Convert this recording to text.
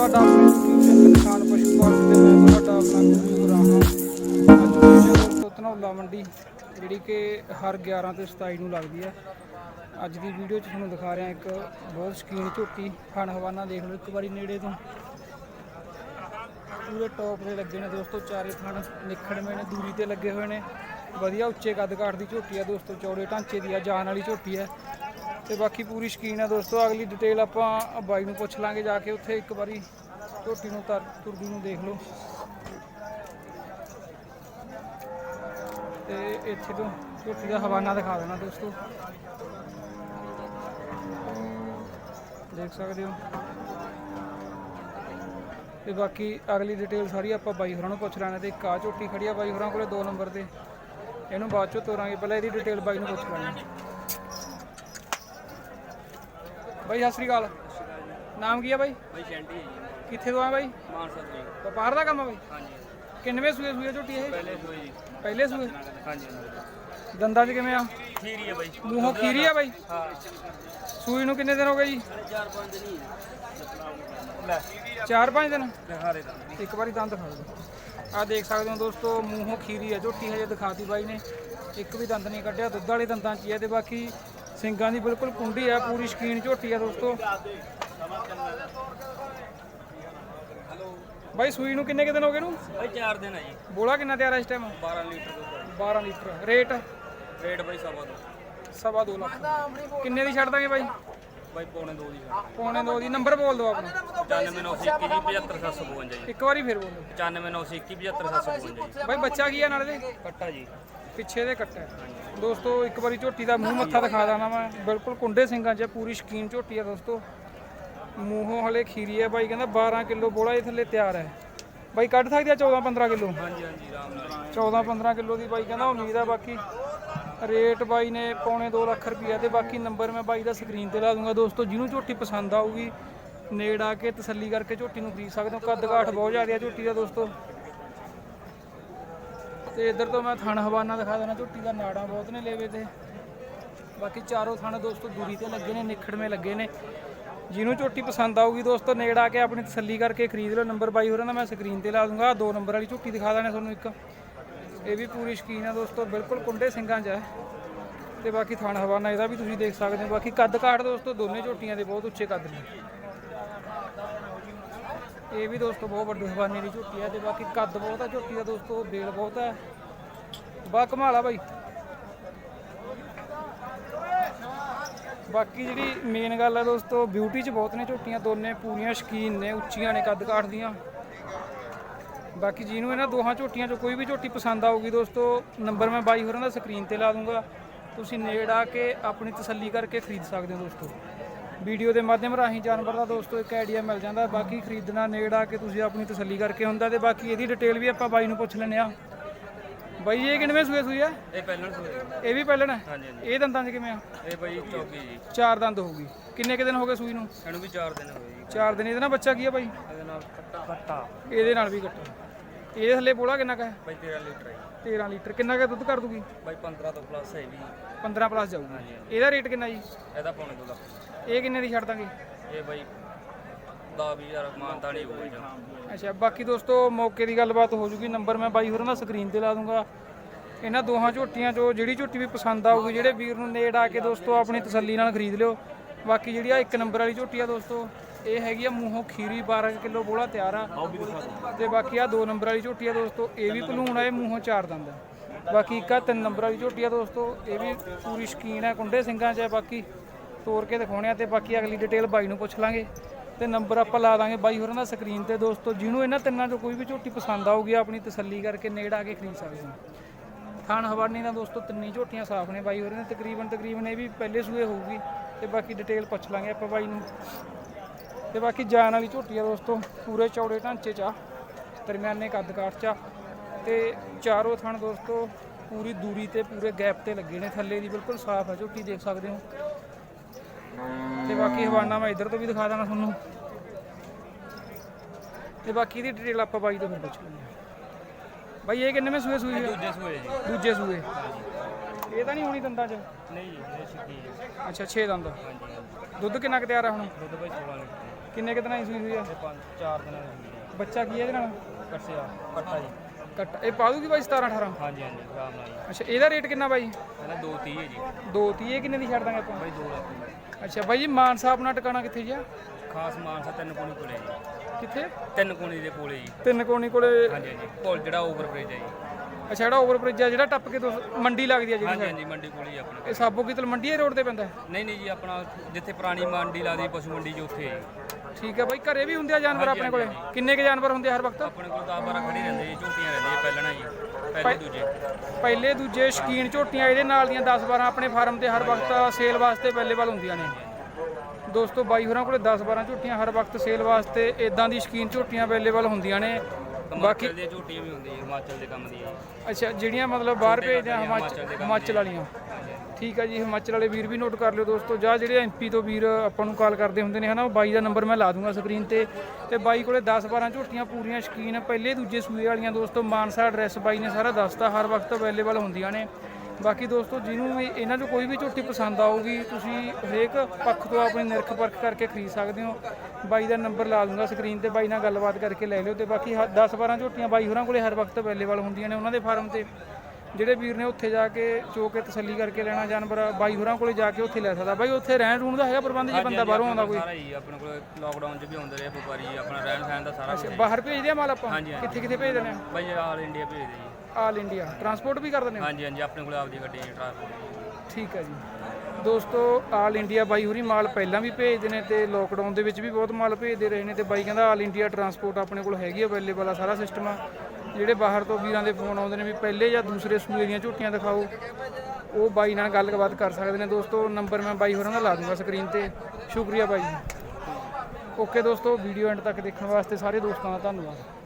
ਤੁਹਾਡਾ ਆਪਣੇ YouTube channel ਪਸ਼ੂ ਪਾਲਕ ਤੇ ਮੈਂ ਤੁਹਾਡਾ ਆਪਣਾ ਗੁਰੂ ਰਾਮ ਅੱਜ ਦੀ ਮੰਡੀ, ਜਿਹੜੀ ਕਿ ਹਰ 11 ਤੇ 27 ਨੂੰ ਲੱਗਦੀ ਹੈ ਅੱਜ ਦੀ ਵੀਡੀਓ 'ਚ ਤੁਹਾਨੂੰ ਦਿਖਾ ਰਿਹਾ ਇੱਕ ਬਹੁਤ ਸ਼ਕੀਨ ਝੋਟੀ ਫਣ ਹਵਾਨਾ ਦੇਖ ਲਓ ਇੱਕ ਵਾਰੀ ਨੇੜੇ ਤੋਂ। ਪੂਰੇ ਟੌਪ ਦੇ ਲੱਗੇ ਨੇ ਦੋਸਤੋ, ਚਾਰੇ ਥਣ ਨਿਖੜਵੇਂ ਨੇ, ਦੂਰੀ ਤੇ ਲੱਗੇ ਹੋਏ ਨੇ। ਵਧੀਆ ਉੱਚੇ ਕੱਦ ਕਾਠ ਦੀ ਝੋਟੀ ਆ ਦੋਸਤੋ, ਚੌੜੇ ਢਾਂਚੇ ਦੀ ਆ, ਜਾਨ ਵਾਲੀ ਝੋਟੀ ਹੈ ਤੇ ਬਾਕੀ ਪੂਰੀ ਸ਼ਕੀਨ ਆ ਦੋਸਤੋ, ਅਗਲੀ ਡਿਟੇਲ ਆਪਾਂ ਬਾਈ ਨੂੰ ਪੁੱਛ ਲਾਂਗੇ ਜਾ ਕੇ ਉੱਥੇ ਇੱਕ ਵਾਰੀ ਝੋਟੀ ਨੂੰ ਤਰ, ਤੁਰਦੀ ਨੂੰ ਦੇਖ ਲਓ। ਤੇ ਇੱਥੇ ਤੋਂ ਝੋਟੀ ਦਾ ਹਵਾਨਾ ਦਿਖਾ ਦੇਣਾ ਦੋਸਤੋ। ਦੇਖ ਸਕਦੇ ਹੋ। ਤੇ ਬਾਕੀ ਅਗਲੀ ਡਿਟੇਲ ਸਾਰੀ ਆਪਾਂ ਬਾਈ ਹੋਰਾਂ ਨੂੰ ਪੁੱਛ ਲੈਣਾ ਤੇ ਇੱਕ ਆ ਝੋਟੀ ਖੜੀ ਆ ਬਾਈ ਹੋਰਾਂ ਕੋਲੇ 2 ਨੰਬਰ ਤੇ। ਇਹਨੂੰ ਬਾਅਦ ਚੋਂ ਤੋਰਾਂਗੇ, ਪਹਿਲਾਂ ਇਹਦੀ ਡਿਟੇਲ ਬਾਈ ਨੂੰ ਪੁੱਛ ਲੈਣੀ ਬਾਈ ਸਤਿ ਸ੍ਰੀ ਅਕਾਲ। ਨਾਮ ਕੀ ਆ ਬਾਈ? ਬਾਈ ਸ਼ੈਂਟੀ ਹੈ ਜੀ। ਕਿੱਥੇ ਤੋਂ ਆ ਬਾਈ? ਮਾਨਸਾ ਤੋਂ ਜੀ। ਵਪਾਰ ਦਾ ਕੰਮ ਆ ਬਾਈ? ਹਾਂਜੀ। ਕਿੰਨਵੇਂ ਸੂਏ ਸੂਏ ਝੋਟੀ ਇਹ? ਪਹਿਲੇ ਸੋਏ ਜੀ। ਪਹਿਲੇ ਸੂਏ? ਹਾਂਜੀ ਦੰਦਾਂ 'ਚ ਕਿਵੇਂ ਆ? ਖੀਰੀ ਹੈ ਬਾਈ। ਮੂੰਹੋਂ ਖੀਰੀ ਆ ਬਾਈ? ਹਾਂ। ਸੂਈ ਨੂੰ ਕਿੰਨੇ ਦਿਨ ਹੋ ਗਏ ਜੀ? ਚਾਰ ਪੰਜ ਨਹੀਂ ਲੈ। 4-5 ਦਿਨ? ਇੱਕ ਵਾਰੀ ਦੰਦ ਦਿਖਾ ਦਿਓ ਆ ਦੇਖ ਸਕਦੇ ਹੋ ਦੋਸਤੋ ਮੂੰਹੋਂ ਖੀਰੀ ਹੈ ਝੋਟੀ ਹਜੇ ਦਿਖਾਤੀ ਬਾਈ ਨੇ। ਇੱਕ ਵੀ ਦੰਦ ਨਹੀਂ ਕੱਢਿਆ ਦੁੱਧ ਵਾਲੇ ਦੰਦਾਂ 'ਚ ਹੀ ਹੈ ਤੇ ਬਾਕੀ ਸਿੰਗਾਂ ਦੀ ਬਿਲਕੁਲ ਕੁੰਡੀ ਆ ਪੂਰੀ ਸ਼ਕੀਨ ਝੋਟੀ ਆ ਦੋਸਤੋ। ਬਾਈ ਸੂਈ ਨੂੰ ਕਿੰਨੇ ਕੁ ਦਿਨ ਹੋ ਗਏ ਨੂੰ ਬਾਈ ਚਾਰ ਦਿਨ ਹੈ ਜੀ। ਬੋਲਾ ਕਿੰਨਾ ਤਿਆਰ ਹੈ ਇਸ ਟਾਈਮ 12 ਲੀਟਰ ਦੁੱਧ 12 ਲੀਟਰ। ਰੇਟ? ਰੇਟ ਬਾਈ ਸਵਾ ਦੋ। ਸਵਾ ਦੋ ਲੱਖ। ਕਿੰਨੇ ਦੀ ਛੱਡ ਦਾਂਗੇ ਬਾਈ? ਬਾਈ ਪੌਣੇ ਦੋ ਦੀ ਪੌਣੇ ਦੋ ਦੀ। ਨੰਬਰ ਬੋਲ ਦਿਓ ਆਪਣਾ। 95921 75752 ਜੀ ਇੱਕ ਵਾਰੀ ਫੇਰ ਬੋਲੋ 95921 75752 ਜੀ ਬਾਈ ਬੱਚਾ ਕੀ ਹੈ ਨਾਲ ਦੇ ਕੱਟਾ ਜੀ ਪਿੱਛੇ ਦੇ ਕੱਟਾ ਦੋਸਤੋ ਇੱਕ ਵਾਰੀ ਝੋਟੀ ਦਾ ਮੂੰਹ ਮੱਥਾ ਦਿਖਾ ਦਾਣਾ ਮੈਂ। ਬਿਲਕੁਲ ਕੁੰਡੇ ਸਿੰਘਾਂ 'ਚ ਹੈ, ਪੂਰੀ ਸ਼ਕੀਨ ਝੋਟੀ ਹੈ ਦੋਸਤੋ। ਮੂੰਹੋਂ ਹਲੇ ਖੀਰੀ ਹੈ ਬਾਈ ਕਹਿੰਦਾ 12 ਕਿਲੋ ਬੋਲਾ ਇਹ ਥੱਲੇ ਤਿਆਰ ਹੈ। ਬਾਈ ਕੱਢ ਸਕਦੀ ਆ 14 15 ਕਿਲੋ? ਹਾਂਜੀ ਹਾਂਜੀ ਨਾਲ। 14 15 ਕਿਲੋ ਦੀ ਬਾਈ ਕਹਿੰਦਾ ਉਮੀਦ ਆ ਬਾਕੀ। ਰੇਟ ਬਾਈ ਨੇ ਪੌਣੇ 2 ਲੱਖ ਰੁਪਈਆ ਤੇ ਬਾਕੀ ਨੰਬਰ ਮੈਂ ਬਾਈ ਦਾ ਸਕਰੀਨ ਤੇ ਲਾ ਦੂੰਗਾ। ਦੋਸਤੋ ਜਿਹਨੂੰ ਝੋਟੀ ਪਸੰਦ ਆਊਗੀ ਨੇੜ ਆ ਕੇ ਤਸੱਲੀ ਕਰਕੇ ਝੋਟੀ ਨੂੰ ਖਰੀਦ ਸਕਦੇ ਹੋ। ਕੱਦ ਕਾਠ ਬਹੁਤ ਜ਼ਿਆਦਾ ਆ ਝੋਟੀ ਦਾ ਦੋਸਤੋ। ਤੇ ਇੱਧਰ ਤੋਂ ਮੈਂ ਥਣ ਹਵਾਨਾ ਦਿਖਾ ਦੇਣਾ ਝੁੱਟੀ ਦਾ ਨਾੜਾਂ ਬਹੁਤ ਨੇ ਲੇਵੇ ਤੇ। ਬਾਕੀ ਚਾਰੋਂ ਥਣ ਦੋਸਤੋ ਦੂਰੀ ਤੇ ਲੱਗੇ ਨੇ, ਨਿਖੜਵੇਂ ਲੱਗੇ ਨੇ। ਜਿਹਨੂੰ ਝੋਟੀ ਪਸੰਦ ਆਊਗੀ ਦੋਸਤੋ, ਨੇੜ ਆ ਕੇ ਆਪਣੀ ਤਸੱਲੀ ਕਰਕੇ ਖਰੀਦ ਲਓ। ਨੰਬਰ ਬਾਈ ਹੋਰਾਂ ਦਾ ਮੈਂ ਸਕਰੀਨ ਤੇ ਲਾ ਦੂੰਗਾ। ਦੋ ਨੰਬਰ ਵਾਲੀ ਝੋਟੀ ਦਿਖਾ ਦੇਣਾ ਤੁਹਾਨੂੰ ਇੱਕ। ਇਹ ਵੀ ਪੂਰੀ ਸ਼ਕੀਨ ਆ ਦੋਸਤੋ, ਬਿਲਕੁਲ ਕੁੰਡੇ ਸਿੰਘਾਂ 'ਚ ਹੈ ਤੇ ਬਾਕੀ ਥਣ ਹਵਾਨਾ ਇਹਦਾ ਵੀ ਤੁਸੀਂ ਦੇਖ ਸਕਦੇ ਹੋ। ਬਾਕੀ ਕੱਦ ਕਾਠ ਦੋਸਤੋ, ਦੋਨੇ ਝੋਟੀਆਂ ਦੇ ਬਹੁਤ ਉੱਚੇ ਕੱਦ ਨੇ। ਇਹ ਵੀ ਦੋਸਤੋ ਬਹੁਤ ਵੱਡੀ ਹਵਾਨੇ ਦੀ ਝੋਟੀ ਹੈ ਤੇ ਬਾਕੀ ਕੱਦ ਬਹੁਤ ਹੈ ਝੋਟੀ ਦਾ ਦੋਸਤੋ ਬੇਲ ਬਹੁਤ ਹੈ ਬਾ ਕਮਾਲ ਬਾਈ। ਬਾਕੀ ਜਿਹੜੀ ਮੇਨ ਗੱਲ ਹੈ ਦੋਸਤੋ ਬਿਊਟੀ 'ਚ ਬਹੁਤ ਨੇ ਝੋਟੀਆਂ, ਦੋਨੇ ਪੂਰੀਆਂ ਸ਼ਕੀਨ ਨੇ, ਉੱਚੀਆਂ ਨੇ, ਕੱਦ ਕਾਠ ਦੀਆਂ। ਬਾਕੀ ਜਿਹਨੂੰ ਇਹਨਾਂ ਦੋਹਾਂ ਝੋਟੀਆਂ 'ਚੋਂ ਕੋਈ ਵੀ ਝੋਟੀ ਪਸੰਦ ਆਊਗੀ ਦੋਸਤੋ ਨੰਬਰ ਮੈਂ ਬਾਈ ਹੋਰਾਂ ਦਾ ਸਕਰੀਨ ਤੇ ਲਾ ਦੂੰਗਾ। ਤੁਸੀਂ ਨੇੜ ਆ ਕੇ ਆਪਣੀ ਤਸੱਲੀ ਕਰਕੇ ਖਰੀਦ ਸਕਦੇ ਹੋ ਦੋਸਤੋ। ਵੀਡੀਓ ਦੇ ਮਾਧਿਅਮ ਰਾਹੀਂ ਜਾਨਵਰ ਦਾ ਦੋਸਤੋ ਇੱਕ ਆਈਡੀਆ ਮਿਲ ਜਾਂਦਾ ਬਾਕੀ ਖਰੀਦਣਾ ਨੇੜ ਆ ਕੇ ਤੁਸੀਂ ਆਪਣੀ ਤਸੱਲੀ ਕਰਕੇ ਹੁੰਦਾ ਤੇ ਬਾਕੀ ਇਹਦੀ ਡਿਟੇਲ ਵੀ ਆਪਾਂ ਬਾਈ ਨੂੰ ਪੁੱਛ ਲੈਂਦੇ ਆ ਬਾਈ ਇਹ ਕਿੰਨਵੇਂ ਸੂਏ ਸੂਈ ਆ? ਇਹ ਪਹਿਲਾਂ ਸੋਏ ਇਹ ਵੀ ਪਹਿਲਣ ਹੈ ਹਾਂਜੀ ਹਾਂਜੀ। ਇਹ ਦੰਦਾਂ 'ਚ ਕਿਵੇਂ ਆ? ਇਹ ਬਾਈ ਚੌਕੀ ਜੀ। ਚਾਰ ਦੰਦ ਹੋਊਗੀ ਕਿੰਨੇ ਕੁ ਦਿਨ ਹੋ ਗਏ ਸੂਈ ਨੂੰ? ਇਹਨੂੰ ਵੀ ਚਾਰ ਦਿਨ ਹੋਏ ਜੀ। ਚਾਰ ਦਿਨ ਇਹਦੇ ਨਾਲ ਬੱਚਾ ਕੀ ਆ ਬਾਈ? ਇਹਦੇ ਨਾਲ ਕੱਟਾ ਕੱਟਾ ਇਹਦੇ ਨਾਲ ਵੀ ਕੱਟਾ। ਇਹ ਥੱਲੇ ਬੋਲਾ ਕਿੰਨਾ ਕਾ ਹੈ? ਬਾਈ 13 ਲੀਟਰ ਹੈ ਜੀ। 13 ਲੀਟਰ। ਕਿੰਨਾ ਕਾ ਦੁੱਧ ਕਰ ਦੂਗੀ? ਬਾਈ 15 ਤੋਂ ਪਲੱਸ ਹੈ ਵੀ 15 ਪਲੱਸ ਜਾਊਗੀ। ਇਹਦਾ ਰੇਟ ਕਿੰਨਾ ਜੀ? ਇਹਦਾ ਪੌਣੇ ਦੋ ਲੱਖ। ਇਹ ਕਿੰਨੇ ਦੀ ਛੱਡ ਦਾਂਗੇ? ਇਹ ਬਾਈ 10 20000 ਮਾਨਤਾ ਨਹੀਂ ਜੀ ਅੱਛਾ ਬਾਕੀ ਦੋਸਤੋ ਮੌਕੇ ਦੀ ਗੱਲਬਾਤ ਹੋ ਜੂਗੀ। ਨੰਬਰ ਮੈਂ ਬਾਈ ਹੋਰਾਂ ਦਾ ਸਕਰੀਨ ਤੇ ਲਾ ਦੂੰਗਾ। ਇਹਨਾਂ ਦੋਹਾਂ ਝੋਟੀਆਂ ਚੋਂ ਜਿਹੜੀ ਝੋਟੀ ਵੀ ਪਸੰਦ ਆਊਗੀ ਜਿਹੜੇ ਵੀਰ ਨੂੰ ਨੇੜ ਆ ਕੇ ਦੋਸਤੋ ਆਪਣੀ ਤਸੱਲੀ ਨਾਲ ਖਰੀਦ ਲਿਓ। ਬਾਕੀ ਜਿਹੜੀ ਆ ਇੱਕ ਨੰਬਰ ਵਾਲੀ ਝੋਟੀ ਆ ਦੋਸਤੋ ਇਹ ਹੈਗੀ ਆ ਮੂੰਹੋਂ ਖੀਰੀ 12 ਕਿਲੋ ਬੋਲਾ ਤਿਆਰ ਆ। ਤੇ ਬਾਕੀ ਆ ਦੋ ਨੰਬਰ ਵਾਲੀ ਝੋਟੀ ਆ ਦੋਸਤੋ ਇਹ ਵੀ ਭਲੂਣ ਆ ਇਹ ਮੂੰਹੋਂ ਚਾਰ ਦੰਦ ਆ। ਬਾਕੀ ਇੱਕ ਆ ਤਿੰਨ ਨੰਬਰ ਵਾਲੀ ਝੋਟੀ ਆ ਦੋਸਤੋ ਇਹ ਵੀ ਪੂਰੀ ਸ਼ਕੀਨ ਹੈ ਕੁੰਡੇ ਸਿੰਘਾਂ 'ਚ ਹੈ ਬਾਕੀ। ਤੋਰ ਕੇ ਦਿਖਾਉਣੇ ਆ ਤੇ ਬਾਕੀ ਅਗਲੀ ਡਿਟੇਲ ਬਾਈ ਨੂੰ ਪੁੱਛ ਲਾਂਗੇ। ਤੇ ਨੰਬਰ ਆਪਾਂ ਲਾ ਦਾਂਗੇ ਬਾਈ ਹੋਰਾਂ ਦਾ ਸਕਰੀਨ ਤੇ। ਦੋਸਤੋ, ਜਿਹਨੂੰ ਇਹਨਾਂ ਤਿੰਨਾਂ ਚੋਂ ਕੋਈ ਵੀ ਝੋਟੀ ਪਸੰਦ ਆਊਗੀ, ਆਪਣੀ ਤਸੱਲੀ ਕਰਕੇ ਨੇੜ ਆ ਕੇ ਖਰੀਦ ਸਕਦੇ ਹੋ। ਥਾਣ ਹਵਾਨੀ ਦਾ ਦੋਸਤੋ, ਤਿੰਨੀ ਝੋਟੀਆਂ ਸਾਫ਼ ਨੇ ਬਾਈ ਹੋਰਾਂ ਨੇ ਤਕਰੀਬਨ ਤਕਰੀਬਨ ਇਹ ਵੀ ਪਹਿਲੇ ਸੂਏ ਹੋਊਗੀ। ਤੇ ਬਾਕੀ ਡਿਟੇਲ ਪੁੱਛ ਲਾਂਗੇ ਆਪਾਂ ਬਾਈ ਨੂੰ। ਤੇ ਬਾਕੀ ਜਾਨ ਵਾਲੀ ਝੋਟੀ ਆ ਦੋਸਤੋ, ਪੂਰੇ ਚੌੜੇ ਢਾਂਚੇ 'ਚ ਆ, ਦਰਮਿਆਨੇ ਕੱਦ ਕਾਠ 'ਚ ਆ। ਤੇ ਚਾਰੋਂ ਥਣ ਦੋਸਤੋ, ਪੂਰੀ ਦੂਰੀ ਤੇ ਪੂਰੇ ਗੈਪ ਤੇ ਲੱਗੇ ਨੇ। ਥੱਲੇ ਦੀ ਬਿਲਕੁਲ ਸਾਫ਼ ਆ ਝੋਟੀ, ਦੇਖ ਸਕਦੇ ਹੋ। ਤੇ ਬਾਕੀ ਹਵਾਨਾ ਮੈਂ ਇੱਧਰ ਤੋਂ ਵੀ ਦਿਖਾ ਦਾਂਗਾ ਤੁਹਾਨੂੰ। ਤੇ ਬਾਕੀ ਇਹਦੀ ਡਿਟੇਲ ਆਪਾਂ ਬਾਈ ਤੋਂ ਫਿਰ ਪੁੱਛ ਲੈਂਦੇ ਬਾਈ ਇਹ ਕਿੰਨੇ ਸੂਏ ਸੂਈ ਦੂਜੇ ਸੂਏ ਜੀ। ਦੂਜੇ ਸੂਏ। ਇਹ ਤਾਂ ਨਹੀਂ ਹੋਣੀ ਦੰਦਾਂ 'ਚ? ਨਹੀਂ ਜੀ ਇਹ ਛਿੱਕੀ ਹੈ ਅੱਛਾ 6 ਦੰਦ। ਹਾਂਜੀ। ਦੁੱਧ ਕਿੰਨਾ ਕੁ ਤਿਆਰ ਆ ਹੁਣ? ਦੁੱਧ ਬਾਈ 16 ਲੀਟਰ। ਕਿੰਨੇ ਕੁ ਦਿਨਾਂ ਦੀ ਸੂਈ ਹੋਈ ਆ? ਪੰਜ ਚਾਰ ਦਿਨਾਂ ਦੀ ਬੱਚਾ ਕੀ ਹੈ ਇਹਦੇ ਨਾਲ? ਕੱਟਿਆ ਕੱਟਾ ਜੀ। ਕੱਟ। ਇਹ ਪਾ ਦੂਗੀ ਬਾਈ 17 18 ਹਾਂਜੀ ਹਾਂਜੀ ਆਰਾਮ ਨਾਲ ਜੀ। ਅੱਛਾ ਇਹਦਾ ਰੇਟ ਕਿੰਨਾ ਬਾਈ? ਇਹਦਾ 230 ਹੈ ਜੀ। ਦੋ ਤੀ ਇਹ ਕਿੰਨੇ ਦੀ ਛੱਡ ਦਾਂਗੇ ਆਪਾਂ? ਬਾਈ 2 ਲੱਖ। ਅੱਛਾ ਬਾਈ ਜੀ ਮਾਨਸਾ ਆਪਣਾ ਟਿਕਾਣਾ ਕਿੱਥੇ ਜੀ ਆ? ਖਾਸ ਮਾਨਸਾ ਤਿੰਨ ਕੋਣੀ ਕੋਲੇ ਜੀ। ਕਿੱਥੇ? ਤਿੰਨ ਕੋਣੀ ਦੇ ਕੋਲੇ ਜੀ। ਤਿੰਨ ਕੋਣੀ ਕੋਲੇ। ਹਾਂਜੀ ਹਾਂਜੀ। ਪੁਲ ਜਿਹੜਾ ਓਵਰ ਬ੍ਰਿਜ ਹੈ ਜੀ। ਅੱਛਾ ਜਿਹੜਾ ਓਵਰ ਬ੍ਰਿਜ ਆ ਜਿਹੜਾ ਟੱਪ ਕੇ ਮੰਡੀ ਲੱਗਦੀ ਆ ਜਿਹੜੀ ਹਾਂਜੀ ਹਾਂਜੀ ਮੰਡੀ ਕੋਲੇ ਹੀ ਆਪਣੇ। ਇਹ ਸਾਬੋ ਕੀ ਤਲ ਮੰਡੀ ਹੈ ਰੋਡ ਤੇ ਪੈਂਦਾ? ਹੈ? ਨਹੀਂ ਨਹੀਂ ਜੀ ਆਪਣਾ ਜਿੱਥੇ ਪੁਰਾਣੀ ਮੰਡੀ ਲੱਗਦੀ ਪਸ਼ੂ ਮੰਡੀ ਜੀ ਉੱਥੇ ਹੈ ਜੀ। ਠੀਕ ਹੈ ਬਾਈ ਘਰੇ ਵੀ ਹੁੰਦੇ ਆ ਜਾਨਵਰ ਆਪਣੇ ਕੋਲੇ? ਕਿੰਨੇ ਕੁ ਜਾਨਵਰ ਹੁੰਦੇ ਆ ਹਰ ਵਕਤ? ਆਪਣੇ ਕੋਲ 10 12 ਖੜੀ ਰਹਿੰਦੇ ਜੀ ਝੋਟੀਆਂ ਰਹਿੰਦੀਆਂ ਪਹਿਲਣਾ ਜੀ ਪਹਿਲੇ ਦੂਜੇ। ਪਹਿਲੇ ਦੂਜੇ ਸ਼ਕੀਨ ਝੋਟੀਆਂ ਇਹਦੇ ਨਾਲ ਦੀਆਂ 10 12 ਆਪਣੇ ਫਾਰਮ ਤੇ ਹਰ ਵਕਤ ਸੇਲ ਵਾਸਤੇ ਅਵੇਲੇਬਲ ਹੁੰਦੀਆਂ ਨੇ। ਦੋਸਤੋ ਬਾਈ ਹੋਰਾਂ ਕੋਲੇ 10 12 ਝੋਟੀਆਂ ਹਰ ਵਕਤ ਸੇਲ ਵਾਸਤੇ ਇਦਾਂ ਦੀ ਸ਼ਕੀਨ ਝੋਟੀਆਂ ਅਵੇਲੇਬਲ ਹੁੰਦੀਆਂ ਨੇ। ਹਿਮਾਚਲ ਦੀਆਂ ਝੋਟੀਆਂ ਵੀ ਹੁੰਦੀਆਂ ਹਿਮਾਚਲ ਦੇ ਕੰਮ ਦੀਆਂ। ਅੱਛਾ ਜਿਹੜੀਆਂ ਮਤਲਬ ਬਾਹਰ ਭੇਜਦੇ ਆ ਹਿਮਾਚਲ ਵਾਲੀਆਂ। ਠੀਕ ਆ ਜੀ, ਹਿਮਾਚਲ ਵਾਲੇ ਵੀਰ ਵੀ ਨੋਟ ਕਰ ਲਿਓ ਦੋਸਤੋ। ਜਾਂ ਜਿਹੜੇ ਐਮਪੀ ਤੋਂ ਵੀਰ ਆਪਾਂ ਨੂੰ ਕਾਲ ਕਰਦੇ ਹੁੰਦੇ ਨੇ, ਹਨਾ, ਉਹ ਬਾਈ ਦਾ ਨੰਬਰ ਮੈਂ ਲਾ ਦੂੰਗਾ ਸਕਰੀਨ ਤੇ। ਤੇ ਬਾਈ ਕੋਲੇ 10 12 ਝੋਟੀਆਂ ਪੂਰੀਆਂ, ਸ਼ਕੀਨ, ਪਹਿਲੇ ਦੂਜੇ ਸੂਏ ਵਾਲੀਆਂ ਦੋਸਤੋ, ਮਾਨਸਾ ਐਡਰੈਸ ਬਾਈ ਨੇ ਸਾਰਾ ਦੱਸਤਾ, ਹਰ ਵਕਤ ਅਵੇਲੇਬਲ ਹੁੰਦੀਆਂ ਨੇ। ਬਾਕੀ ਦੋਸਤੋ, ਜਿਹਨੂੰ ਵੀ ਇਹਨਾਂ 'ਚੋਂ ਕੋਈ ਵੀ ਝੋਟੀ ਪਸੰਦ ਆਊਗੀ, ਤੁਸੀਂ ਹਰੇਕ ਪੱਖ ਤੋਂ ਆਪਣੀ ਨਿਰਖ ਪਰਖ ਕਰਕੇ ਖਰੀਦ ਸਕਦੇ ਹੋ। ਬਾਈ ਦਾ ਨੰਬਰ ਲਾ ਦੂੰਗਾ ਸਕਰੀਨ ਤੇ, ਬਾਈ ਨਾਲ ਗੱਲਬਾਤ ਕਰਕੇ ਲੈ ਲਿਓ। ਤੇ ਬਾਕੀ 10 12 ਝੋਟੀਆਂ ਬਾਈ ਹੋਰਾਂ ਕੋਲੇ ਹਰ ਵਕਤ ਅਵੇਲੇਬਲ ਹੁੰਦੀਆਂ ਨੇ ਉਹਨਾਂ ਦੇ ਫਾਰਮ ਤੇ। ਜਿਹੜੇ ਵੀਰ ਨੇ ਉੱਥੇ ਜਾ ਕੇ ਚੋ ਕੇ ਤਸੱਲੀ ਕਰਕੇ ਲੈਣਾ ਜਾਨਵਰ ਬਾਈ ਹੋਰਾਂ ਕੋਲੇ ਜਾ ਕੇ ਉੱਥੇ ਲੈ ਸਕਦਾ। ਬਾਈ ਉੱਥੇ ਰਹਿਣ ਰੂਣ ਦਾ ਹੈਗਾ ਪ੍ਰਬੰਧ ਜੇ ਬੰਦਾ ਬਾਹਰੋਂ ਆਉਂਦਾ ਕੋਈ? ਸਾਰਾ ਜੀ ਆਪਣੇ ਕੋਲ ਲੋਕਡਾਊਨ 'ਚ ਵੀ ਆਉਂਦੇ ਰਹੇ ਵਪਾਰੀ ਆਪਣਾ ਰਹਿਣ ਸਹਿਣ ਦਾ ਸਾਰਾ ਕੁਝ ਬਾਹਰ ਭੇਜਦੇ ਆ ਮਾਲ ਆਪਾਂ? ਹਾਂਜੀ, ਹਾਂਜੀ। ਕਿੱਥੇ ਕਿੱਥੇ ਭੇਜ ਦਿੰਦੇ ਆ? ਬਾਈ ਆਲ ਇੰਡੀਆ ਭੇਜਦੇ ਜੀ। All India. ਟਰਾਂਸਪੋਰਟ ਵੀ ਕਰ ਦਿੰਦੇ ਆ ਹਾਂਜੀ ਹਾਂਜੀ ਆਪਣੇ ਕੋਲ ਆਪਦੀ ਗੱਡੀ ਟਰਾਂਸਪੋਰਟ ਠੀਕ ਹੈ ਜੀ। ਦੋਸਤੋ ਆਲ ਇੰਡੀਆ ਬਾਈ ਹੋਰੀ ਮਾਲ ਪਹਿਲਾਂ ਵੀ ਭੇਜਦੇ ਨੇ ਤੇ ਲੋਕਡਾਊਨ ਦੇ ਵਿੱਚ ਵੀ ਬਹੁਤ ਮਾਲ ਭੇਜਦੇ ਰਹੇ ਨੇ ਤੇ ਬਾਈ ਕਹਿੰਦਾ ਆਲ ਇੰਡੀਆ ਟਰਾਂਸਪੋਰਟ ਆਪਣੇ ਕੋਲ ਹੈਗੀ ਅਵੇਲੇਬਲ ਆ ਸਾਰਾ ਸਿਸਟਮ ਆ। ਜਿਹੜੇ ਬਾਹਰ ਤੋਂ ਵੀਰਾਂ ਦੇ ਫੋਨ ਆਉਂਦੇ ਨੇ ਵੀ ਪਹਿਲੇ ਜਾਂ ਦੂਸਰੇ ਸੂਏ ਦੀਆਂ ਝੋਟੀਆਂ ਦਿਖਾਓ, ਉਹ ਬਾਈ ਨਾਲ ਗੱਲਬਾਤ ਕਰ ਸਕਦੇ ਨੇ। ਦੋਸਤੋ, ਨੰਬਰ ਮੈਂ ਬਾਈ ਹੋਰਾਂ ਦਾ ਲਾ ਦੂੰਗਾ ਸਕਰੀਨ ਤੇ। ਸ਼ੁਕਰੀਆ ਬਾਈ ਓਕੇ ਦੋਸਤੋ ਵੀਡੀਓ ਐਂਡ ਤੱਕ ਦੇਖਣ ਵਾਸਤੇ ਸਾਰੇ ਦੋਸਤਾਂ ਦਾ ਧੰਨਵਾਦ।